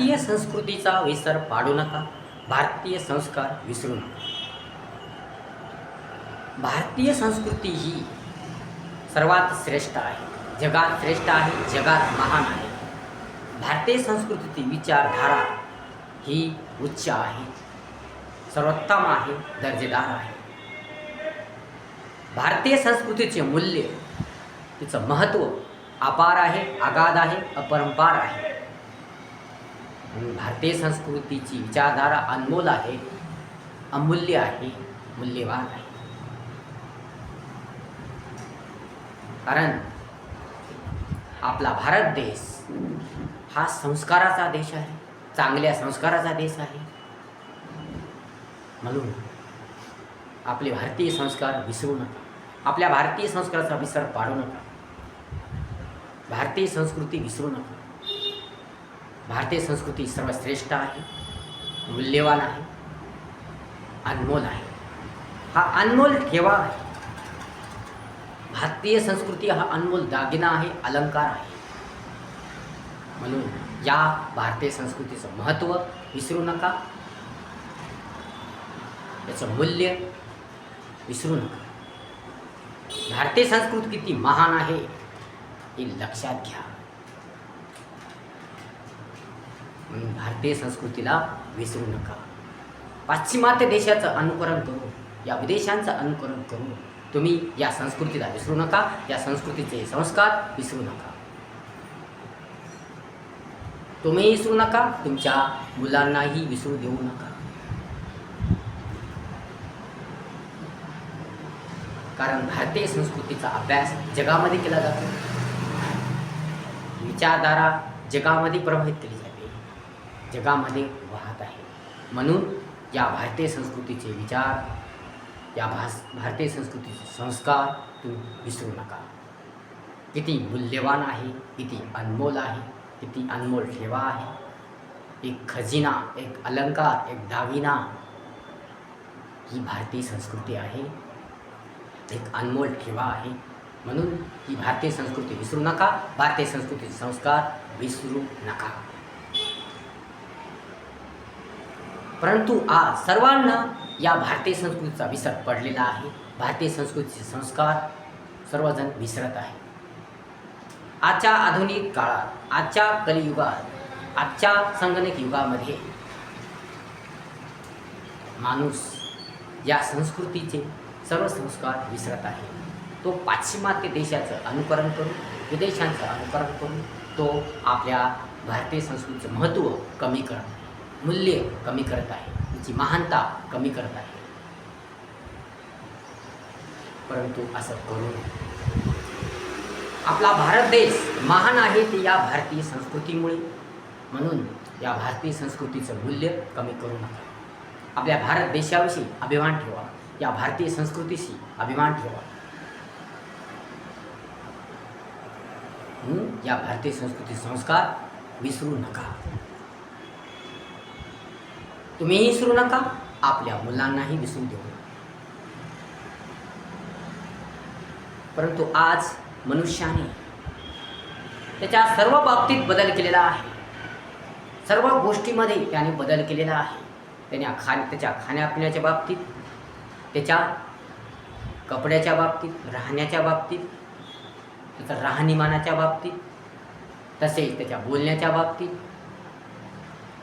भारतीय संस्कृतीचा विसर पाडू नका. भारतीय संस्कार विसरू नका. भारतीय संस्कृती ही सर्वात श्रेष्ठ आहे. जगात श्रेष्ठ आहे जगात महान आहे. भारतीय संस्कृतीची विचारधारा ही उच्च आहे. सर्वोत्तम आहे दर्जेदार आहे. भारतीय संस्कृतीचे मूल्य तिचं महत्त्व अपार आहे आगाध आहे अपरंपार आहे. आणि भारतीय संस्कृतीची विचारधारा अनमोल आहे अमूल्य आहे मूल्यवान आहे. कारण आपला भारत देश हा संस्काराचा देश आहे चांगल्या संस्काराचा देश आहे. म्हणून आपले भारतीय संस्कार विसरू नका. आपल्या भारतीय संस्काराचा विसर पाडू नका. भारतीय संस्कृती विसरू नका. भारतीय संस्कृती सर्वश्रेष्ठ आहे मूल्यवान आहे अनमोल आहे. हा अनमोल ठेवा आहे. भारतीय संस्कृती हा अनमोल दागिना आहे अलंकार आहे. म्हणून या भारतीय संस्कृतीचं महत्त्व विसरू नका. त्याचं मूल्य विसरू नका. भारतीय संस्कृती किती महान आहे हे लक्षात घ्या. म्हणून भारतीय संस्कृतीला विसरू नका. पाश्चिमात्य देशाचं अनुकरण करू या विदेशांचं अनुकरण करू तुम्ही या संस्कृतीला विसरू नका या संस्कृतीचे संस्कार विसरू नका. तुम्ही विसरू नका तुमच्या मुलांनाही विसरू देऊ नका. कारण भारतीय संस्कृतीचा अभ्यास जगामध्ये केला जातो. विचारधारा जगामध्ये प्रभावित केली जगामध्ये वाहत आहे. म्हणून या भारतीय संस्कृतीचे विचार या भास भारतीय संस्कृतीचे संस्कार तुम्ही विसरू नका. किती मूल्यवान आहे किती अनमोल आहे किती अनमोल ठेवा आहे. एक खजिना एक अलंकार एक दागिना ही भारतीय संस्कृती आहे. एक अनमोल ठेवा आहे. म्हणून ही भारतीय संस्कृती विसरू नका भारतीय संस्कृतीचे संस्कार विसरू नका. परंतु आज सर्वांना या भारतीय संस्कृतीचा विसर पडलेला आहे. भारतीय संस्कृतीचे संस्कार सर्वजण विसरत आहे आजच्या आधुनिक काळात आजच्या कलियुगात आजच्या संगणक युगामध्ये माणूस या संस्कृतीचे सर्व संस्कार विसरत आहे. तो पाश्चिमात्य देशाचं अनुकरण करून विदेशांचं अनुकरण करून तो आपल्या भारतीय संस्कृतीचं महत्त्व कमी करतो. मूल्य कमी करत आहे. तिची महानता कमी करत आहे. परंतु असं करू आपला भारत देश महान आहे ते या भारतीय संस्कृतीमुळे. म्हणून या भारतीय संस्कृतीचं मूल्य कमी करू नका. आपल्या भारत देशाविषयी अभिमान ठेवा. या भारतीय संस्कृतीशी अभिमान ठेवा. या भारतीय संस्कृती संस्कार विसरू नका. तुम्हीही विसरू नका आपल्या मुलांनाही विसरू देऊ नका. परंतु आज मनुष्याने त्याच्या सर्व बाबतीत बदल केलेला आहे. सर्व गोष्टीमध्ये त्याने बदल केलेला आहे. त्याने खा त्याच्या खाण्यापिण्याच्या बाबतीत त्याच्या कपड्याच्या बाबतीत राहण्याच्या बाबतीत त्याच्या राहणीमानाच्या बाबतीत तसेच त्याच्या बोलण्याच्या बाबतीत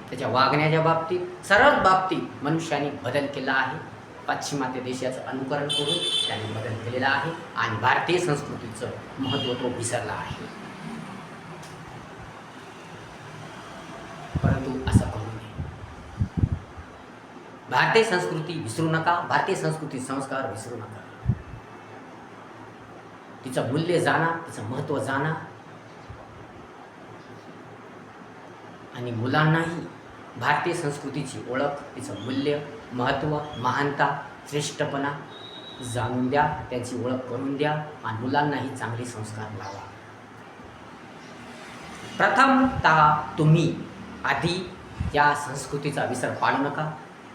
त्याच्या वागण्याच्या बाबतीत सर्वच बाबतीत मनुष्याने बदल केला आहे. पाश्चिमात्य देशाचं अनुकरण करून त्याने बदल केलेला आहे आणि भारतीय संस्कृतीचं महत्त्व तो विसरला आहे. परंतु असं करू नये. भारतीय संस्कृती विसरू नका भारतीय संस्कृती संस्कार विसरू नका. तिचं मूल्य जाणा तिचं महत्त्व जाणा. आणि मुलांनाही भारतीय संस्कृतीची ओळख तिचं मूल्य महत्त्व महानता श्रेष्ठपणा जाणून द्या त्याची ओळख करून द्या आणि मुलांनाही चांगले संस्कार लावा. प्रथमतः तुम्ही आधी या संस्कृतीचा विसर पाडू नका.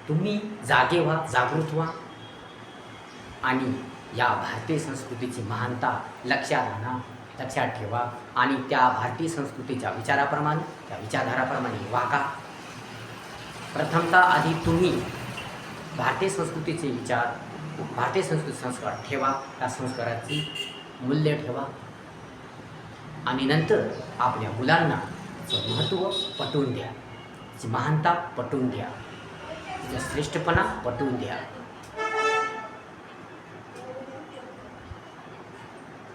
तुम्ही जागे व्हा जागृत व्हा. आणि या भारतीय संस्कृतीची महानता लक्षात आणा लक्षात ठेवा. आणि त्या भारतीय संस्कृतीच्या विचाराप्रमाणे त्या विचारधाराप्रमाणे वागा. प्रथमतः आधी तुम्ही भारतीय संस्कृतीचे विचार भारतीय संस्कृती संस्कार ठेवा त्या संस्काराची मूल्य ठेवा. आणि नंतर आपल्या मुलांना तिचं महत्त्व पटवून द्या. तिची महानता पटवून द्या. तिचा श्रेष्ठपणा पटवून द्या.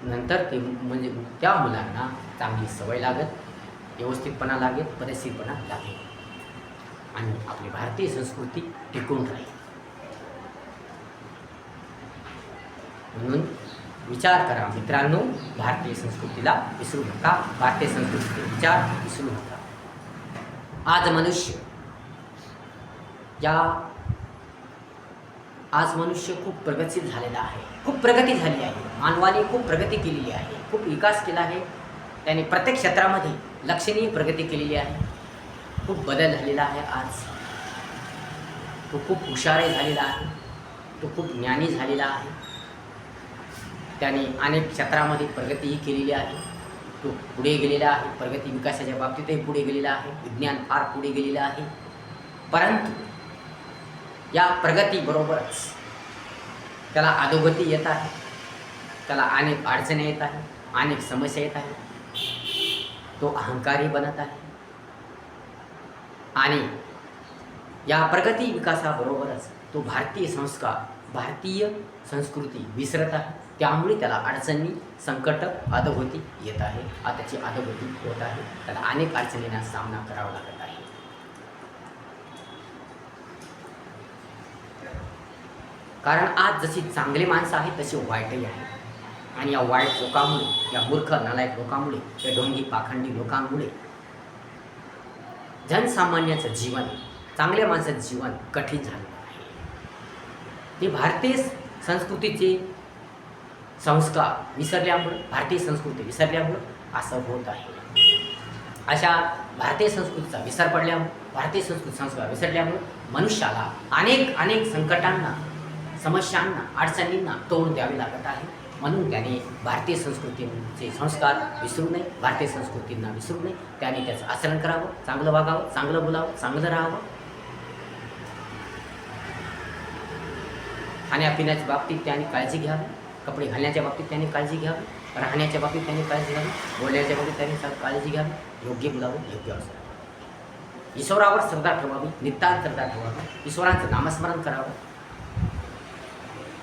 नंतर ते म्हणजे त्या मुलांना चांगली सवय लागत व्यवस्थितपणा लागेल पदशीरपणा लागेल. आणि आपली भारतीय संस्कृती टिकून राहील. म्हणून विचार करा मित्रांनो भारतीय संस्कृतीला विसरू नका. भारतीय संस्कृतीचे विचार विसरू नका. आज मनुष्य. या आज मनुष्य खूप प्रगतशील झालेला आहे. खूप प्रगती झाली आहे. मानवाने खूप प्रगती केलेली आहे. खूप विकास केला आहे. त्याने प्रत्येक क्षेत्रामध्ये लक्षणीय प्रगती केलेली आहे. खूप बदल झालेला आहे आज. तो खूप हुशारही झालेला आहे. तो खूप ज्ञानी झालेला आहे. त्याने अनेक क्षेत्रामध्ये प्रगतीही केलेली आहे. तो पुढे गेलेला आहे. प्रगती विकासाच्या बाबतीतही पुढे गेलेला आहे. विज्ञान फार पुढे गेलेलं आहे. परंतु या प्रगतीबरोबरच त्याला अधोगती येत आहे. त्याला अनेक अडचणी येत आहे अनेक समस्या येत आहे तो अहंकारी बनत आहे. आणि या प्रगती विकासाबरोबरच तो भारतीय संस्कार भारतीय संस्कृती विसरत आहे. त्यामुळे त्याला अडचणी संकट अधोगती येत आहे. आताची अधोगती होत आहे. त्याला अनेक अडचणींना सामना करावा लागत आहे. कारण आज जशी चांगले माणसं आहेत तशी वाईटही आहेत. आणि या वाईट लोकांमुळे या मूर्ख नालायक लोकांमुळे या ढोंगी पाखंडी लोकांमुळे जनसामान्याचं जीवन चांगल्या माणसाचं जीवन कठीण झालं आहे. ते भारतीय संस्कृतीचे संस्कार विसरल्यामुळं भारतीय संस्कृती विसरल्यामुळं असं होत आहे. अशा भारतीय संस्कृतीचा विसर पडल्यामुळं भारतीय संस्कृती संस्कार विसरल्यामुळं मनुष्याला अनेक अनेक संकटांना समस्यांना अडचणींना तोंड द्यावे लागत आहे. म्हणून त्याने भारतीय संस्कृतीचे संस्कार विसरू नये भारतीय संस्कृतींना विसरू नये. त्याने त्याचं आचरण करावं चांगलं वागावं चांगलं बोलावं चांगलं राहावं. खाण्यापिण्याच्या बाबतीत त्याने काळजी घ्यावी कपडे घालण्याच्या बाबतीत त्याने काळजी घ्यावी राहण्याच्या बाबतीत त्याने काळजी घ्यावी बोलण्याच्या बाबतीत त्याने काळजी घ्यावी योग्य बोलावं योग्य असावं ईश्वरावर श्रद्धा ठेवावी नितांत श्रद्धा ठेवावी ईश्वरांचं नामस्मरण करावं.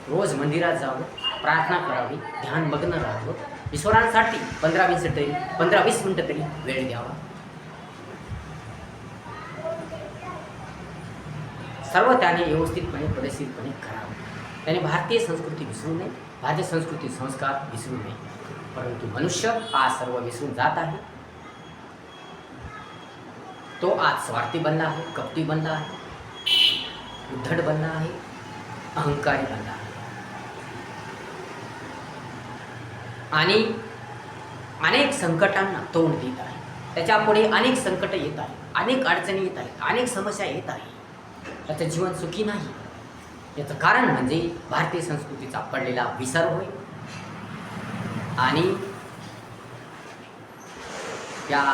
रोज मंदिरात जावं प्रार्थना करावी ध्यान मग्न राहावं. ईश्वरांसाठी पंधरा वीस तरी पंधरा वीस मिनटं तरी वेळ द्यावा. सर्व त्याने व्यवस्थितपणे प्रदर्शितपणे करावं. त्याने भारतीय संस्कृती विसरू नये भारतीय संस्कृती संस्कार विसरू नये. परंतु मनुष्य हा सर्व विसरून जात आहे. तो आज स्वार्थी बनला आहे कपटी बनला आहे उद्धट बनला आहे अहंकारी बनला आहे. आणि अनेक संकटांना तोंड देत आहे. त्याच्यापुढे अनेक संकट येत आहेत अनेक अडचणी येत आहेत अनेक समस्या येत आहेत. त्याचं जीवन सुखी नाही. याचं कारण म्हणजे भारतीय संस्कृतीचा पडलेला विसर होय. आणि त्या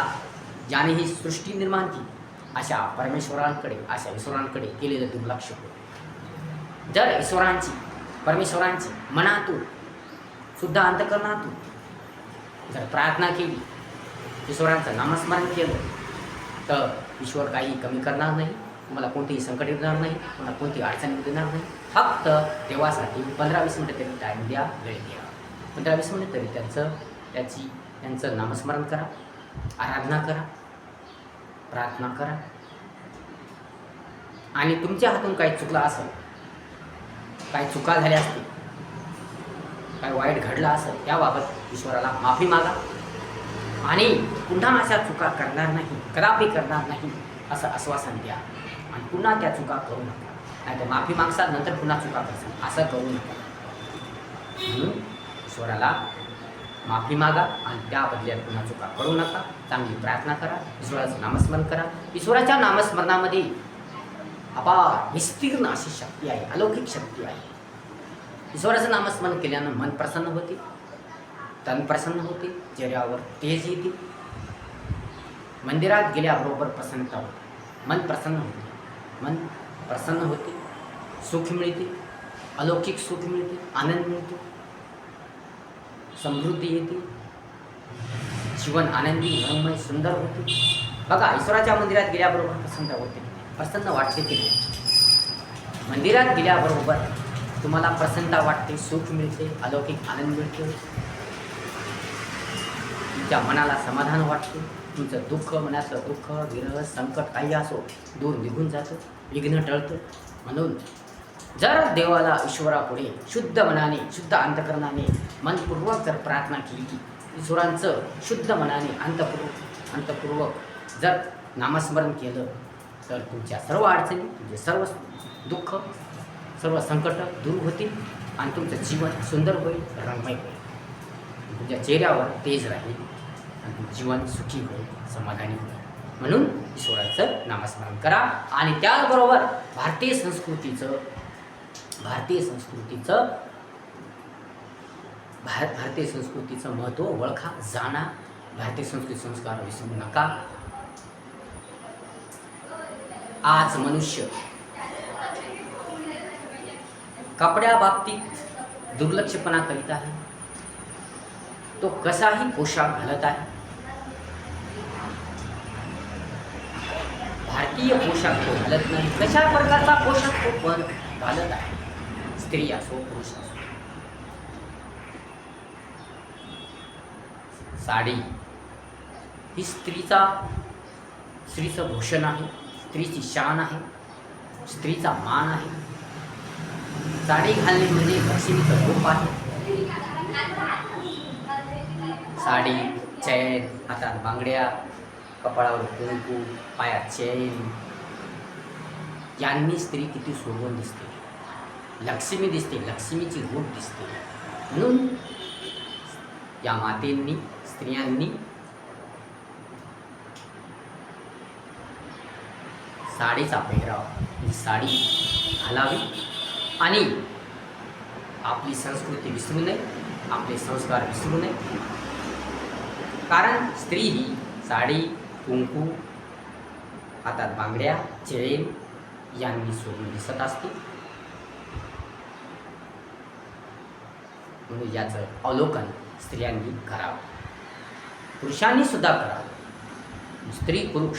ज्याने ही सृष्टी निर्माण केली अशा परमेश्वरांकडे अशा ईश्वरांकडे केलेलं दुर्लक्ष होय जर ईश्वरांची परमेश्वरांची मनातून सुद्धा अंतकरणातून. जर प्रार्थना केली ईश्वरांचं नामस्मरण केलं तर ईश्वर काही कमी करणार नाही तुम्हाला कोणतेही संकट येणार नाही तुम्हाला कोणतीही अडचण देणार नाही. फक्त देवासाठी पंधरा वीस मिनटं तरी टाईम द्या वेळ द्या पंधरा वीस मिनटं तरी त्यांचं त्याची त्यांचं नामस्मरण करा आराधना करा प्रार्थना करा. आणि तुमच्या हातून काही चुकलं असेल काही चुका झाल्या असतील काय वाईट घडलं असं त्याबाबत ईश्वराला माफी मागा. आणि पुन्हा अशा चुका करणार नाही कदापि करणार नाही असं आश्वासन द्या. आणि पुन्हा त्या चुका करू नका. नाही तर माफी मागसाल नंतर पुन्हा चुका करसाल. असं करू नका. म्हणून ईश्वराला माफी मागा आणि त्या बदल्यात पुन्हा चुका करू नका. चांगली प्रार्थना करा. ईश्वराचं नामस्मरण करा. ईश्वराच्या नामस्मरणामध्ये अपार विस्तीर्ण अशी शक्ती आहे अलौकिक शक्ती आहे. ईश्वराचं नामस्मरण केल्यानं मन प्रसन्न होते तन प्रसन्न होते चेहऱ्यावर तेज येते. मंदिरात गेल्याबरोबर प्रसन्नता होते. मन प्रसन्न होते. मन प्रसन्न होते. सुख मिळते. अलौकिक सुख मिळते. आनंद मिळतो. समृद्धी येते. जीवन आनंदी मनमय सुंदर होते. बघा ईश्वराच्या मंदिरात गेल्याबरोबर प्रसन्न होते. प्रसन्न वाटते की मंदिरात गेल्याबरोबर तुम्हाला प्रसन्नता वाटते सुख मिळते अलौकिक आनंद मिळतो. तुमच्या मनाला समाधान वाटते. तुमचं दुःख मनातलं दुःख विरह संकट काही असो दूर निघून जातं विघ्न टळतं. म्हणून जर देवाला ईश्वरापुढे शुद्ध मनाने शुद्ध अंतकरणाने मनपूर्वक जर प्रार्थना केली ईश्वरांचं शुद्ध मनाने अंतपूर्वक अंतपूर्वक जर नामस्मरण केलं तर तुमच्या सर्व अडचणी तुमचे सर्व दुःख सर्व संकट दूर होतील आणि तुमचं जीवन सुंदर होईल रंगमय होईल. तुमच्या चेहऱ्यावर तेज राहील आणि तुमचं जीवन सुखी होईल समाधानी होईल. म्हणून ईश्वराचं नामस्मरण करा आणि त्याचबरोबर भारतीय संस्कृतीचं भारतीय संस्कृतीचं भार भारतीय संस्कृतीचं महत्त्व ओळखा जाणा. भारतीय संस्कृती संस्कार विसरू नका. आज मनुष्य कपड्याबाबतीत दुर्लक्षपणा करीत आहे. तो कसाही पोशाख घालत आहे. भारतीय पोशाख तो घालत नाही. कशा प्रकारचा पोशाख तो पण घालत आहे. स्त्री असो पुरुष असो. साडी ही स्त्रीचा स्त्रीचं भूषण आहे. स्त्रीची शान आहे. स्त्रीचा मान आहे. साडी घालणे म्हणजे लक्ष्मीचं रूप आहे. साडी चैन हातात बांगड्या कपाळावर कुंकू पायात चैन. यांनी स्त्री किती सोबून दिसते. लक्ष्मी दिसते लक्ष्मीची रूप दिसते. म्हणून या मातेंनी स्त्रियांनी साडीचा पेहराव ही साडी घालावी. आणि आपली संस्कृती विसरू नये आपले संस्कार विसरू नये. कारण स्त्री ही साडी कुंकू हातात बांगड्या चेन यांनी सोडून दिसत असते. म्हणून याचं अवलोकन स्त्रियांनी करावं. पुरुषांनी सुद्धा करावं. स्त्री पुरुष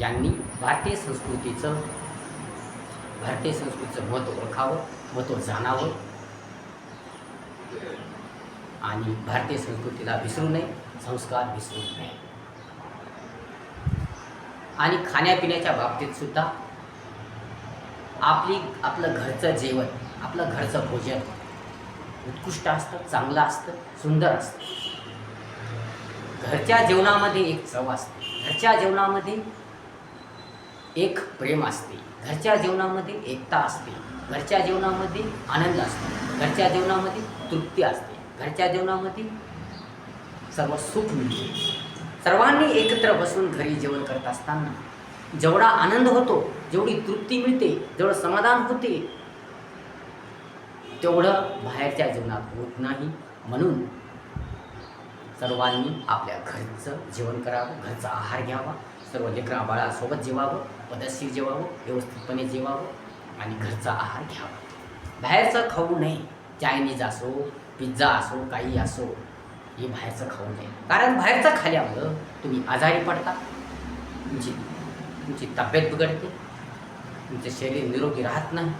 यांनी भारतीय संस्कृतीचं भारतीय संस्कृतीचं महत्त्व ओळखावं महत्त्व जाणावं. आणि भारतीय संस्कृतीला विसरू नये संस्कार विसरू नये. आणि खाण्यापिण्याच्या बाबतीत सुद्धा आपली आपलं घरचं जेवण आपलं घरचं भोजन उत्कृष्ट असतं चांगलं असतं सुंदर असतं. घरच्या जेवणामध्ये एक चव असते. घरच्या जेवणामध्ये एक प्रेम असते. घरच्या जेवणामध्ये एकता असते. घरच्या जेवणामध्ये आनंद असतो. घरच्या जेवणामध्ये तृप्ती असते. घरच्या जेवणामध्ये सर्व सुख मिळते. सर्वांनी एकत्र बसून घरी जेवण करत असताना जेवढा आनंद होतो जेवढी तृप्ती मिळते जेवढं समाधान होते तेवढं बाहेरच्या जीवनात होत नाही. म्हणून सर्वांनी आपल्या घरचं जेवण करावं घरचा आहार घ्यावा. सर्व लेकरा बाळासोबत जेवावं पदशीर जेवावं व्यवस्थितपणे जेवावं आणि घरचा आहार घ्यावा. बाहेरचं खाऊ नये. चायनीज असो पिझ्झा असो काही असो हे बाहेरचं खाऊ नये. कारण बाहेरचं खाल्यामुळं तुम्ही आजारी पडता. तुमची तुमची तब्येत बिघडते. तुमचं शरीर निरोगी राहत नाही.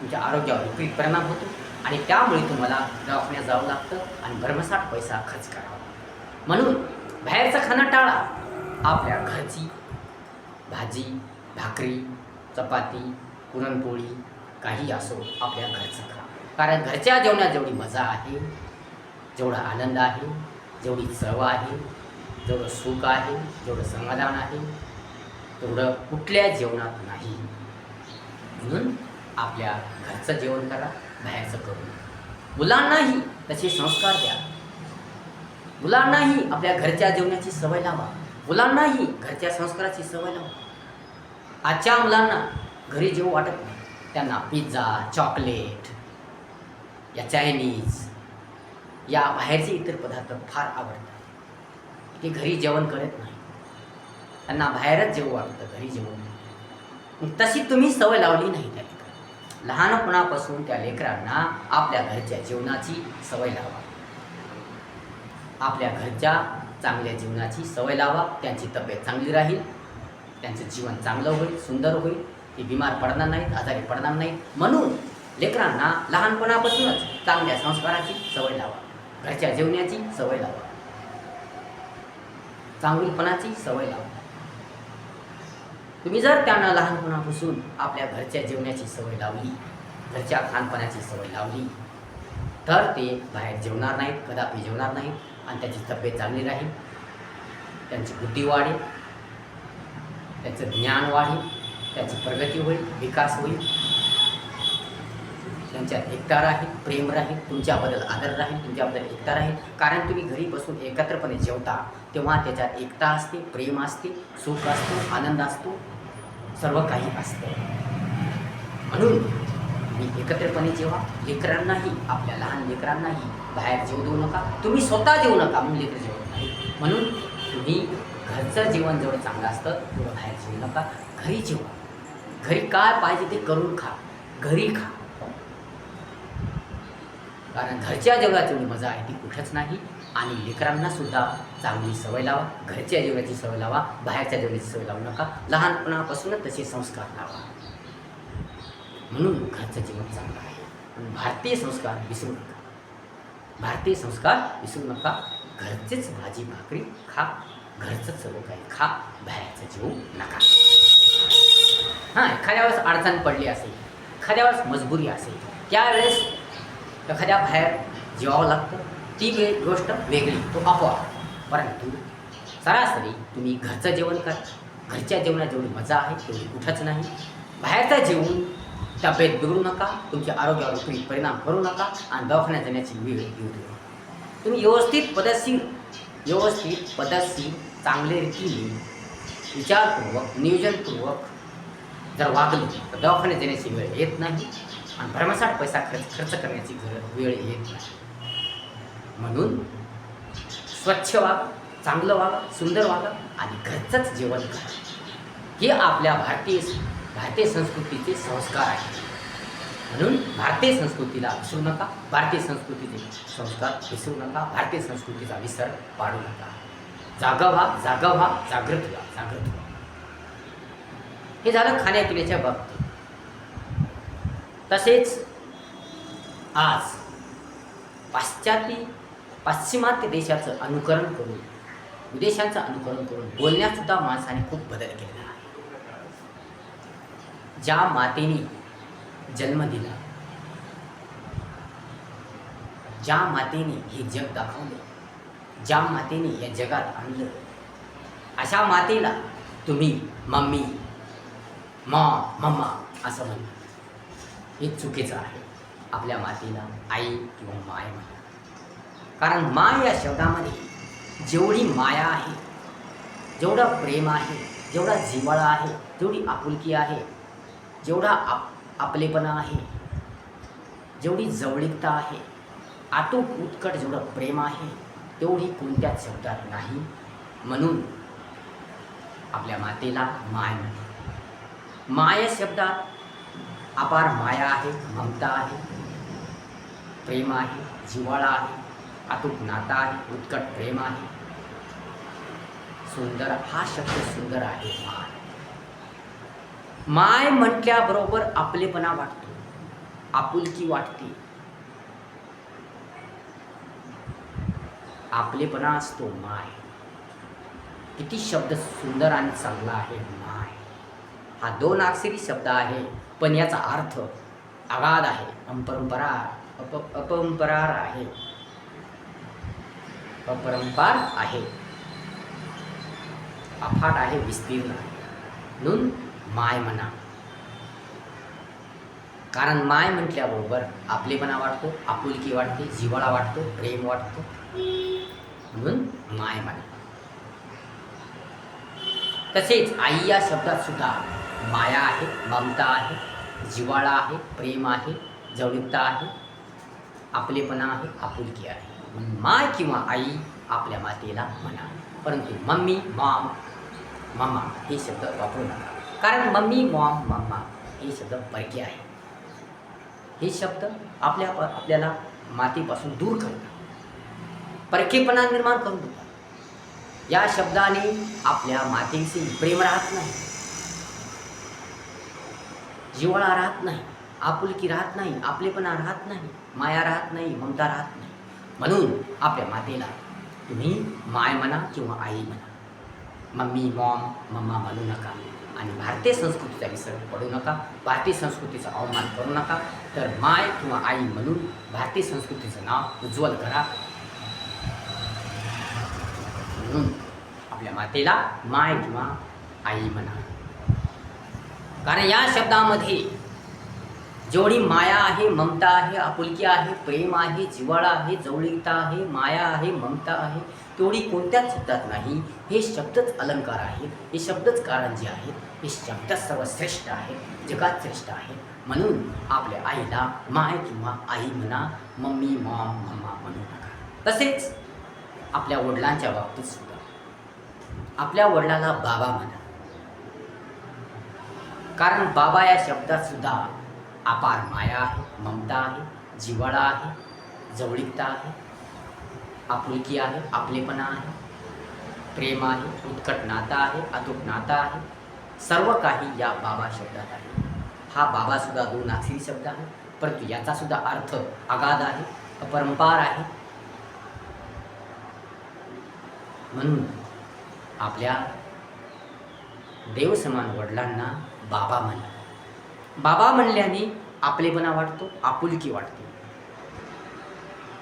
तुमच्या आरोग्यावर विपरीत परिणाम होतो. आणि त्यामुळे तुम्हाला दवाखान्यात जावं लागतं आणि भरमसाठ पैसा खर्च करावा. म्हणून बाहेरचं खाणं टाळा. आपल्या घरची भाजी भाकरी चपाती पुरणपोळी काही असो आपल्या घरचं खा. कारण घरच्या जेवणात जेवढी मजा आहे जेवढा आनंद आहे जेवढी चव आहे जेवढं सुख आहे जेवढं समाधान आहे तेवढं कुठल्या जेवणात नाही. म्हणून आपल्या घरचं जेवण करा बाहेरचं करू नका. मुलांनाही तसे संस्कार द्या. मुलांनाही आपल्या घरच्या जेवणाची सवय लावा. मुलांनाही घरच्या संस्काराची सवय लावा आजच्या मुलांना घरी जेवू वाटत नाही. त्यांना पिझ्झा चॉकलेट या चायनीज या बाहेरचे इतर पदार्थ फार आवडतात. ते घरी जेवण करत नाही. त्यांना बाहेरच जेवू वाटतं घरी जेवण तशी तुम्ही सवय लावली नाही त्या लेकरांना लहानपणापासून त्या लेकरांना आपल्या घरच्या जेवणाची सवय लावा. आपल्या घरच्या चांगल्या जीवनाची सवय लावा त्यांची तब्येत चांगली राहील त्यांचं जीवन चांगलं होईल सुंदर होईल ते बिमार पडणार नाहीत आजारी पडणार नाहीत. म्हणून लेकरांना लहानपणापासूनच चांगल्या संस्काराची सवय लावा घरच्या जेवण्याची सवय लावा चांगुलपणाची सवय लावा. तुम्ही जर त्यांना लहानपणापासून आपल्या घरच्या जेवण्याची सवय लावली घरच्या खानपानाची सवय लावली तर ते बाहेर जेवणार नाहीत कदापि जेवणार नाहीत. आणि त्याची तब्येत चांगली राहील. त्यांची बुद्धी वाढेल. त्याचं ज्ञान वाढेल. त्याची प्रगती होईल विकास होईल. त्यांच्यात एकता राहील प्रेम राहील तुमच्याबद्दल आदर राहील तुमच्याबद्दल एकता राहील. कारण तुम्ही घरी बसून एकत्रपणे जेवता तेव्हा त्याच्यात एकता असते प्रेम असते सुख असतो आनंद असतो. सर्व काही असतं. म्हणून आणि एकत्रपणे जेव्हा लेकरांनाही आपल्या लहान लेकरांनाही बाहेर जेव देऊ नका. तुम्ही स्वतः देऊ नका म्हणून लेकर जेवत नाही. म्हणून तुम्ही घरचं जेवण जेवढं चांगलं असतं तेवढं बाहेर जेवू नका. घरी जेवा. घरी काय पाहिजे ते करून खा. घरी खा. कारण घरच्या जेवणाची एवढी मजा आहे ती कुठंच नाही. आणि लेकरांना सुद्धा चांगली सवय लावा. घरच्या जेवणाची सवय लावा. बाहेरच्या जेवणाची सवय लावू नका. लहानपणापासूनच तसे संस्कार लावा. म्हणून घरचं जीवन चांगलं आहे. पण भारतीय संस्कार विसरू नका. भारतीय संस्कार विसरू नका. घरचेच भाजी भाकरी खा. घरचं सर्व काही खा. बाहेरचं जेवू नका. हां एखाद्या वेळेस अडचण पडली असेल एखाद्या वेळेस मजबुरी असेल त्यावेळेस एखाद्या बाहेर जेवावं लागतं. ती वे गोष्ट वेगळी तो आपोआप. परंतु सरासरी तुम्ही घरचं जेवण करा. घरच्या जेवणात जेवढी मजा आहे तेवढी कुठंच नाही. बाहेरचं जेवून तब्येत बिघडू नका तुमच्या आरोग्यावर तुम्ही परिणाम करू नका आणि दवाखान्यात जाण्याची वेळ येऊ देऊ नका तुम्ही व्यवस्थित पद्धतशीर व्यवस्थित पद्धतशीर चांगले रीतीने विचारपूर्वक नियोजनपूर्वक जर वागली तर दवाखान्यात जाण्याची वेळ येत नाही आणि भरमसाठ पैसा खर्च खर्च करण्याची वेळ येत नाही. म्हणून स्वच्छ वागा चांगलं वागा सुंदर वागा आणि घरचंच जेवण करा. हे आपल्या भारतीय भारतीय संस्कृतीचे संस्कार आहेत. म्हणून भारतीय संस्कृतीला विसरू नका भारतीय संस्कृतीचे संस्कार विसरू नका भारतीय संस्कृतीचा विसर पाडू नका. जागा व्हा जागा व्हा जागृत व्हा जागृत व्हा. हे झालं खाण्यापिण्याच्या बाबतीत. तसेच आज पाश्चात्य पाश्चिमात्य देशाचं अनुकरण करून विदेशांचं अनुकरण करून बोलण्यात सुद्धा माणसाने खूप बदल केलेला आहे. ज्या मातेने जन्म दिला ज्या मातेने हे जग दाखवलं ज्या मातेने या जगात आणलं अशा मातेला तुम्ही मम्मी मा मम्मा असं म्हणा हे चुकीचं आहे. आपल्या मातेला आई किंवा माय म्हणा कारण माय या शब्दामध्ये जेवढी माया आहे जेवढं प्रेम आहे जेवढा जिव्हाळा आहे जेवढी आपुलकी आहे जेवढा आप आपलेपणा आहे जेवढी जवळीकता आहे आतूट उत्कट जेवढं प्रेम आहे तेवढी कोणत्याच शब्दात नाही. म्हणून आपल्या मातेला माय म्हणते माय शब्दात अपार माया आहे ममता आहे प्रेम आहे जिव्हाळा आहे अतूट नाता आहे उत्कट प्रेम आहे. सुंदर हा शब्द सुंदर आहे माय. माय म्हटल्याबरोबर आपलेपणा वाटतो. आपुलकी वाटते. आपलेपणा असतो माय. किती शब्द सुंदर आणि चांगला आहे माय. हा दोन अक्षरी शब्द आहे पण याचा अर्थ आगाध आहे अपरंपरा अप अपरंपरार आहे. अपरंपार आहे. अफाट आहे विस्तीर्ण आहे. म्हणून माय म्हणा कारण माय म्हटल्याबरोबर आपलेपणा वाटतो आपुलकी वाटते जिव्हाळा वाटतो प्रेम वाटतो. म्हणून माय म्हणा तसेच आई या शब्दात सुद्धा माया आहे ममता आहे जिव्हाळा आहे प्रेम आहे जवळता आहे आपलेपणा आहे आपुलकी आहे. म्हणून माय किंवा आई आपल्या मातेला म्हणा परंतु मम्मी माम मम्मा हे शब्द वापरू नका. कारण मम्मी मॉम मम्मा हे शब्द परके आहे. हे शब्द आपल्या आपल्याला मातेपासून दूर करतात. परकेपणा निर्माण करून देतात. या शब्दाने आपल्या मातेविषयी प्रेम राहत नाही. जिव्हाळा राहत नाही. आपुलकी राहत नाही. आपलेपणा राहत नाही. माया राहत नाही. ममता राहत नाही. म्हणून आपल्या मातेला तुम्ही माय म्हणा किंवा आई म्हणा. मम्मी मॉम मम्मा म्हणू नका. आणि भारतीय संस्कृतीचा विसर पडू नका भारतीय संस्कृतीचा अवमान करू नका. तर माय किंवा आई म्हणून भारतीय संस्कृतीचं नाव उज्ज्वल करा. म्हणून आपल्या मातेला माय किंवा आई म्हणा. कारण या शब्दामध्ये जेवढी माया आहे ममता आहे आपुलकी आहे प्रेम आहे जिव्हाळा आहे जवळीकता आहे माया आहे ममता आहे तेवढी कोणत्याच शब्दात नाही. हे शब्दच अलंकार आहेत हे शब्दच कारंजी आहेत. हे शब्दच सर्वश्रेष्ठ आहे जगात श्रेष्ठ आहे. म्हणून आपल्या आईला माय किंवा आई म्हणा मम्मी मॉम मम्मा म्हणू नका. तसेच आपल्या वडिलांच्या बाबतीत सुद्धा. आपल्या वडिलाला बाबा म्हणा. कारण बाबा या शब्दात सुद्धा अपार माया आहे ममता आहे जिव्हाळा आहे जवळीकता आहे आपुलकी आहे आपलेपणा आहे प्रेम आहे उत्कट नातं आहे अतूट नातं आहे सर्व काही या बाबा शब्दात आहे. हा बाबासुद्धा दोन आखरी शब्द आहे. परंतु याचासुद्धा अर्थ अगाध आहे अपरंपार आहे. म्हणून आपल्या देवसमान वडिलांना बाबा म्हणा बाबा म्हणल्याने आपलेपणा वाटतो आपुलकी वाटते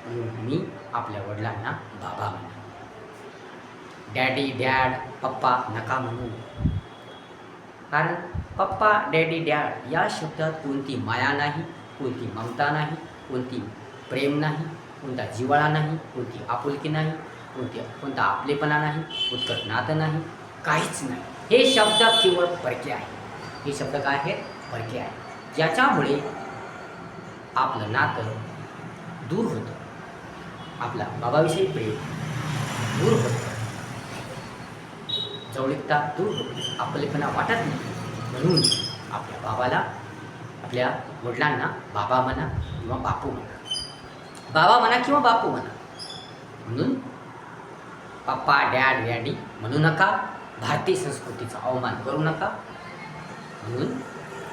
म्हणून मी आपल्या वडिलांना बाबा म्हणा डॅडी डॅड पप्पा नका म्हणू. कारण पप्पा डॅडी डॅड या शब्दात कोणती माया नाही कोणती ममता नाही कोणती प्रेम नाही कोणता जिवाळा नाही कोणती आपुलकी नाही कोणती कोणता आपलेपणा नाही उत्कट नातं नाही काहीच नाही. हे शब्द केवळ परके आहे हे शब्द काय आहेत? परके आहे ज्याच्यामुळे आपलं नातं दूर होतं. आपला बाबाविषयी प्रेम दूर होतं. जवळिकता दूर होते. आपलेपणा वाटत नाही. म्हणून आपल्या बाबाला आपल्या वडिलांना बाबा म्हणा किंवा बापू म्हणा बाबा म्हणा किंवा बापू म्हणा म्हणून पप्पा डॅड डॅडी म्हणू नका. भारतीय संस्कृतीचा अवमान करू नका. म्हणून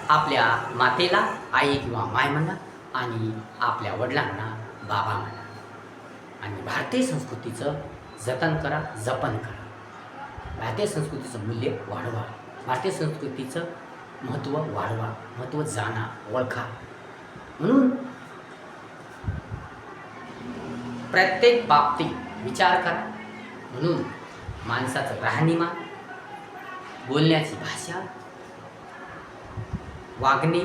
आपल्या मातेला आई किंवा माय म्हणा आणि आपल्या वडिलांना बाबा म्हणा. आणि भारतीय संस्कृतीचं जतन करा जपन करा. भारतीय संस्कृतीचं मूल्य वाढवा. भारतीय संस्कृतीचं महत्त्व वाढवा. महत्त्व जाणा ओळखा. म्हणून प्रत्येक बाबतीत विचार करा. म्हणून माणसाचं राहणीमान बोलण्याची भाषा वागणे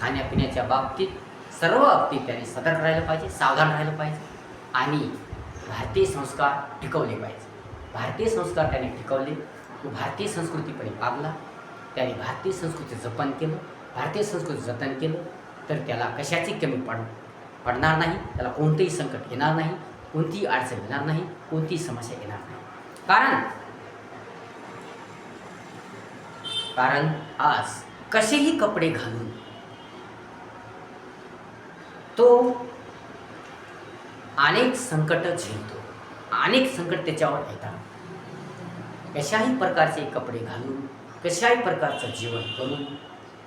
खाण्यापिण्याच्या बाबतीत सर्व बाबतीत त्याने सतर्क राहिलं पाहिजे सावधान राहिलं पाहिजे आणि भारतीय संस्कार टिकवले पाहिजे. भारतीय संस्कार त्याने टिकवले. तो भारतीय संस्कृतीपणे वागला त्याने भारतीय संस्कृती जपन केलं. भारतीय संस्कृती जतन केलं तर त्याला कशाची कमी पड पडणार नाही? त्याला कोणतंही संकट येणार नाही कोणतीही अडचण येणार नाही कोणतीही समस्या येणार नाही. कारण कारण आज कसेही कपडे घालून तो अनेक संकट झेलतो. अनेक संकट त्याच्यावर येतात. कशाही प्रकारचे कपडे घालून कशाही प्रकारचं जेवण करून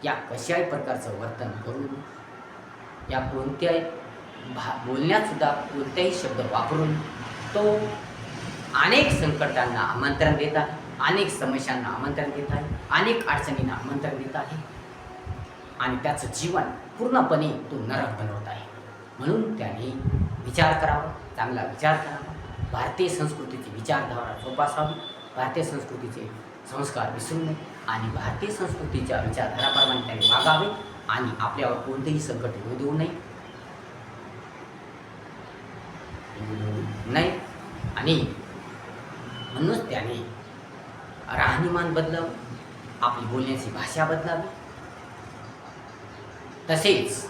या कशाही प्रकारचं वर्तन करून या कोणत्याही भा बोलण्यातसुद्धा कोणत्याही शब्द वापरून तो अनेक संकटांना आमंत्रण देत आहे अनेक समस्यांना आमंत्रण देत आहे अनेक अडचणींना आमंत्रण देत आहे. आणि त्याचं जीवन पूर्णपणे तो नरक बनवत आहे. म्हणून त्याने विचार करावा चांगला विचार करावा. भारतीय संस्कृतीची विचारधारा जोपासावी. भारतीय संस्कृतीचे संस्कार विसरू नये आणि भारतीय संस्कृतीच्या विचारधाराप्रमाणे त्याने वागावे आणि आपल्यावर कोणतेही संकट येऊ देऊ नये. नाही. नये आणि म्हणूनच त्याने राहणीमान बदलावं आपली बोलण्याची भाषा बदलावी. तसेच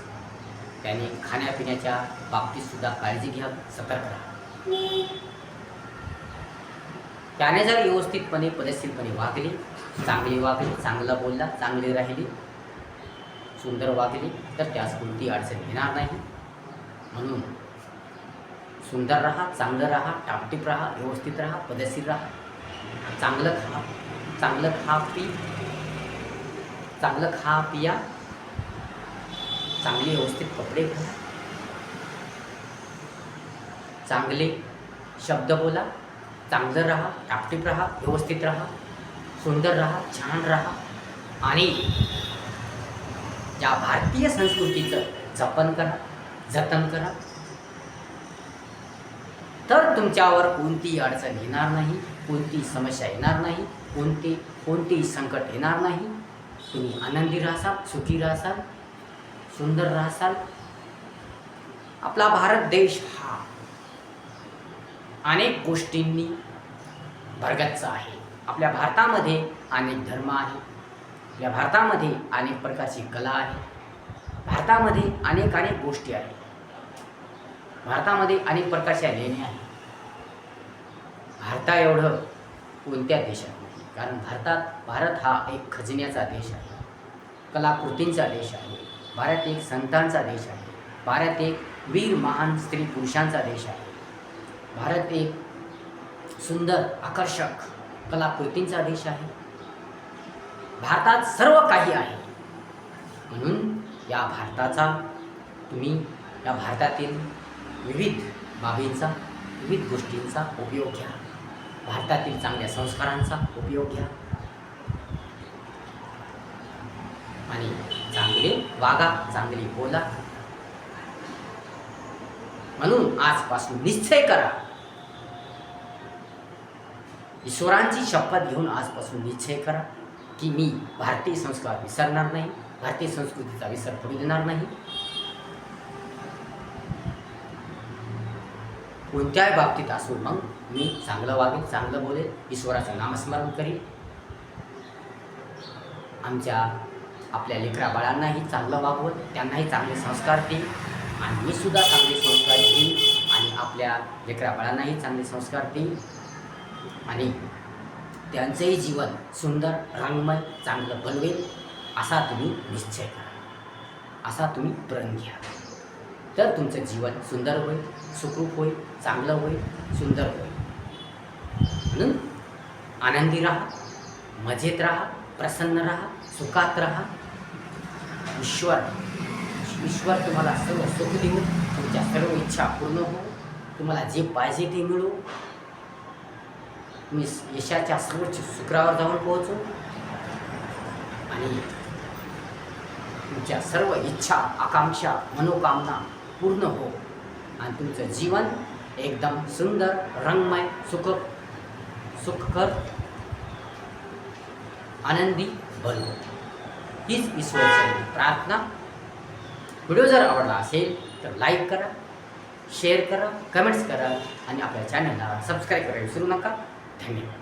त्याने खाण्यापिण्याच्या बाबतीत सुद्धा काळजी घ्यावी सतर्क राहा त्याने जर व्यवस्थितपणे पदशीरपणे वागली चांगली वागली चांगला बोलला चांगली राहिली सुंदर वागली तर त्यास कोणती अडचण येणार नाही. म्हणून सुंदर राहा चांगलं राहा टापटीप राहा व्यवस्थित राहा पदशीर राहा. चांगलं खा चांगलं खा पी चांगलं खा पिया चांगले व्यवस्थित कपडे घाला. चांगले शब्द बोला चांगलं राहा टापटीप राहा व्यवस्थित राहा सुंदर राहा छान राहा. आणि या भारतीय संस्कृतीचं जपन करा जतन करा. तर तुमच्यावर कोणतीही अडचण येणार नाही कोणती समस्या येणार नाही कोणती कोणतेही संकट येणार नाही. तुम्ही आनंदी राहसाल सुखी राहसाल सुंदर राहसाल. आपला भारत देश हा अनेक गोष्टींनी भरगच्च आहे. आपल्या भारतामध्ये अनेक धर्म आहे आपल्या भारतामध्ये अनेक प्रकारची कला आहे. भारतामध्ये अनेक अनेक गोष्टी आहेत. भारतामध्ये अनेक प्रकारच्या लेण्या आहेत. भारता एवढं कोणत्या देशात नाही. कारण भारतात भारत हा एक खजिन्याचा देश आहे. कलाकृतींचा देश आहे. भारत एक संतांचा देश आहे. भारत एक वीर महान स्त्री पुरुषांचा देश आहे. भारत एक सुंदर आकर्षक कलाकृतींचा देश आहे. भारतात सर्व काही आहे. म्हणून या भारताचा तुम्ही या भारतातील विविध बाबींचा विविध गोष्टींचा उपयोग घ्या. भारतातील चांगल्या संस्कारांचा उपयोग घ्या. आणि चांगले वागा चांगली बोला. म्हणून आजपासून निश्चय करा. ईश्वरांची शपथ घेऊन आजपासून निश्चय करा की मी भारतीय संस्कार विसरणार नाही भारतीय संस्कृतीचा विसर पडू देणार नाही. कोणत्याही बाबतीत असून मग मी चांगलं वागेल चांगलं बोलेल ईश्वराचं नामस्मरण करील आमच्या आपल्या लेकरा बाळांनाही चांगलं वागवत त्यांनाही चांगले संस्कार देईल आणि मी सुद्धा चांगले संस्कार देईन आणि आपल्या लेकरा बाळांनाही चांगले संस्कार देईन. आणि त्यांचंही जीवन सुंदर रंगमय चांगलं बनवेल असा तुम्ही निश्चय करा. असा तुम्ही प्रण घ्या. तर तुमचं जीवन सुंदर होईल सुखरूप होईल चांगलं होईल सुंदर होईल. म्हणून आनंदी राहा मजेत राहा प्रसन्न राहा सुखात राहा. ईश्वर ईश्वर तुम्हाला सर्व सुख देऊ तुमच्या सर्व इच्छा पूर्ण हो तुम्हाला जे पाहिजे ते मिळू. मी यशाच्या सर्वोच्च शुक्रावर जाऊन पोहोचू. आणि तुमच्या सर्व इच्छा आकांक्षा मनोकामना पूर्ण हो. आणि तुमचं जीवन एकदम सुंदर रंगमय सुख सुखकर आनंदी बनो. हीच ईश्वरची प्रार्थना. व्हिडिओ जर आवडला असेल तर लाईक करा शेअर करा कमेंट्स करा आणि आपल्या चॅनलला सबस्क्राईब करायला विसरू नका. धन्यवाद